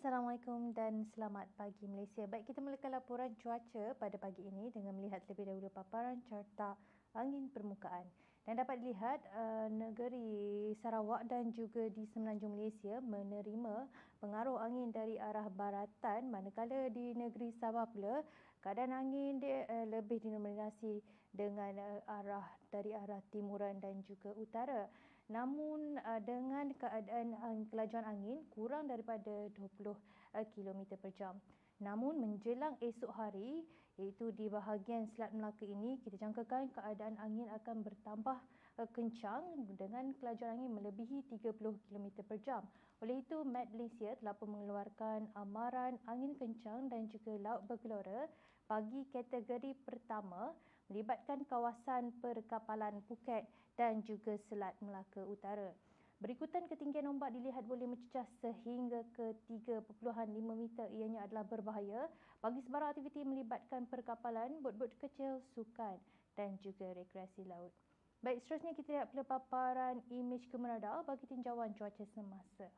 Assalamualaikum dan selamat pagi Malaysia. Baik, kita mulakan laporan cuaca pada pagi ini dengan melihat lebih dahulu paparan carta angin permukaan. Dan dapat dilihat uh, negeri Sarawak dan juga di semenanjung Malaysia menerima pengaruh angin dari arah baratan manakala di negeri Sabah pula keadaan angin dia uh, lebih dinominasi dengan uh, arah dari arah timuran dan juga utara. Namun uh, dengan keadaan kelajuan angin kurang daripada 20 uh, km per jam. Namun menjelang esok hari iaitu di bahagian Selat Melaka ini kita jangkakan keadaan angin akan bertambah uh, kencang dengan kelajuan angin melebihi 30 km per jam. Oleh itu Met Malaysia telah pun mengeluarkan amaran angin kencang dan juga laut bergelora bagi kategori pertama melibatkan kawasan perkapalan Phuket dan juga Selat Melaka Utara. Berikutan ketinggian ombak dilihat boleh mencecah sehingga ke 3.5 meter ianya adalah berbahaya bagi sebarang aktiviti melibatkan perkapalan, bot-bot kecil, sukan dan juga rekreasi laut. Baik, seterusnya kita lihat pula paparan imej kemerada bagi tinjauan cuaca semasa.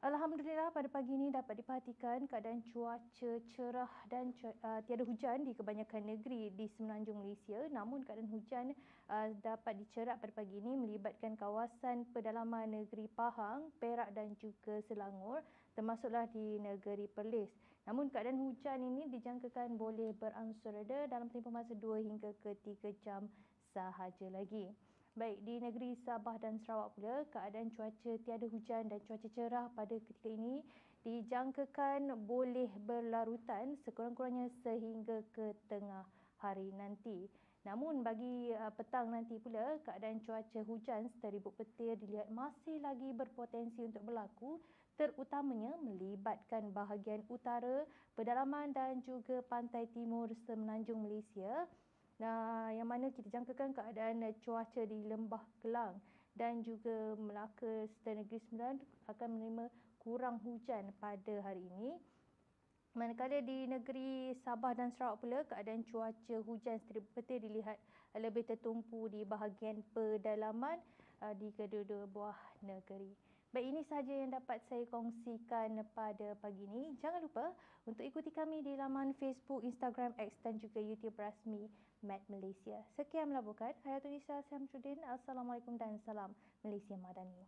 Alhamdulillah pada pagi ini dapat diperhatikan keadaan cuaca cerah dan uh, tiada hujan di kebanyakan negeri di semenanjung Malaysia namun keadaan hujan uh, dapat dicerak pada pagi ini melibatkan kawasan pedalaman negeri Pahang, Perak dan juga Selangor termasuklah di negeri Perlis. Namun keadaan hujan ini dijangkakan boleh beransur reda dalam tempoh masa 2 hingga ke 3 jam sahaja lagi. Baik, di negeri Sabah dan Sarawak pula, keadaan cuaca tiada hujan dan cuaca cerah pada ketika ini dijangkakan boleh berlarutan sekurang-kurangnya sehingga ke tengah hari nanti. Namun bagi uh, petang nanti pula, keadaan cuaca hujan serta ribut petir dilihat masih lagi berpotensi untuk berlaku terutamanya melibatkan bahagian utara, pedalaman dan juga pantai timur semenanjung Malaysia Nah, yang mana kita jangkakan keadaan cuaca di Lembah Kelang dan juga Melaka serta Negeri Sembilan akan menerima kurang hujan pada hari ini. Manakala di negeri Sabah dan Sarawak pula keadaan cuaca hujan seperti dilihat lebih tertumpu di bahagian pedalaman uh, di kedua-dua buah negeri. Baik, ini sahaja yang dapat saya kongsikan pada pagi ini. Jangan lupa untuk ikuti kami di laman Facebook, Instagram, X dan juga YouTube rasmi Met Malaysia. Sekian melaporkan. Hayatul Isa Samsudin. Assalamualaikum dan salam Malaysia Madani.